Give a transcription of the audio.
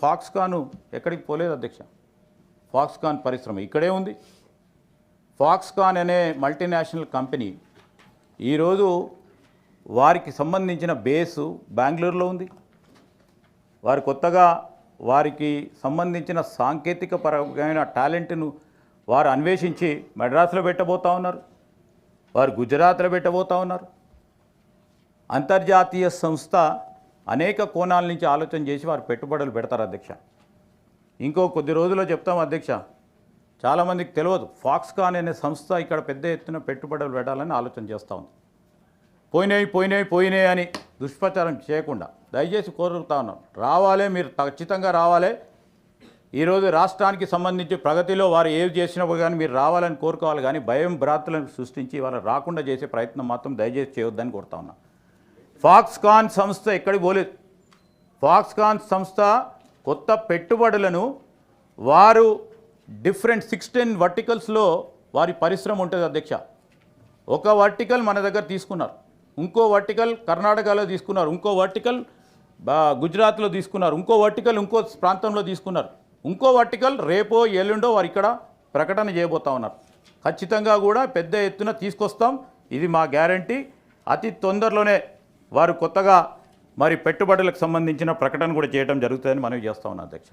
Foxconn ఎక్కడికి పోలేదు అధ్యక్ష. ఫాక్స్కాన్ పరిశ్రమ ఇక్కడే ఉంది. ఫాక్స్కాన్ అనే మల్టీనేషనల్ కంపెనీ ఈరోజు వారికి సంబంధించిన బేసు బెంగళూరులో ఉంది. వారు కొత్తగా వారికి సంబంధించిన సాంకేతిక పరమైన టాలెంట్ను వారు అన్వేషించి మెడ్రాస్లో పెట్టబోతా ఉన్నారు. వారు గుజరాత్లో పెట్టబోతా ఉన్నారు. అంతర్జాతీయ సంస్థ అనేక కోణాల నుంచి ఆలోచన చేసి వారు పెట్టుబడులు పెడతారు అధ్యక్ష. ఇంకో కొద్ది రోజుల్లో చెప్తాం అధ్యక్ష. చాలామందికి తెలియదు. ఫాక్స్కాన్ అనే సంస్థ ఇక్కడ పెద్ద ఎత్తున పెట్టుబడులు పెట్టాలని ఆలోచన చేస్తూ ఉంది. పోయినాయి పోయినాయి పోయినాయి అని దుష్ప్రచారం చేయకుండా దయచేసి కోరుతా ఉన్నాను రావాలే మీరు ఖచ్చితంగా రావాలే. ఈరోజు రాష్ట్రానికి సంబంధించి ప్రగతిలో వారు ఏవి చేసినప్పుడు కానీ మీరు రావాలని కోరుకోవాలి కానీ భయం భ్రాంతులను సృష్టించి వాళ్ళు రాకుండా చేసే ప్రయత్నం మాత్రం దయచేసి చేయొద్దని కోరుతా ఉన్నాను ఫాక్స్కాన్ సంస్థ ఎక్కడికి పోలేదు. ఫాక్స్కాన్ సంస్థ కొత్త పెట్టుబడులను వారు డిఫరెంట్ సిక్స్టీన్ వర్టికల్స్లో వారి పరిశ్రమ ఉంటుంది అధ్యక్ష. ఒక వర్టికల్ మన దగ్గర తీసుకున్నారు. ఇంకో వర్టికల్ కర్ణాటకలో తీసుకున్నారు. ఇంకో వర్టికల్ బా- గుజరాత్లో తీసుకున్నారు. ఇంకో వర్టికల్ ఇంకో ప్రాంతంలో తీసుకున్నారు. ఇంకో వర్టికల్ రేపో ఎల్లుండో వారు ఇక్కడ ప్రకటన చేయబోతా ఉన్నారు. ఖచ్చితంగా కూడా పెద్ద ఎత్తున తీసుకొస్తాం. ఇది మా గ్యారంటీ. అతి తొందరలోనే వారు కొత్తగా మరి పెట్టుబడులకు సంబంధించిన ప్రకటన కూడా చేయడం జరుగుతుందని మనవి చేస్తా ఉన్నాం అధ్యక్ష.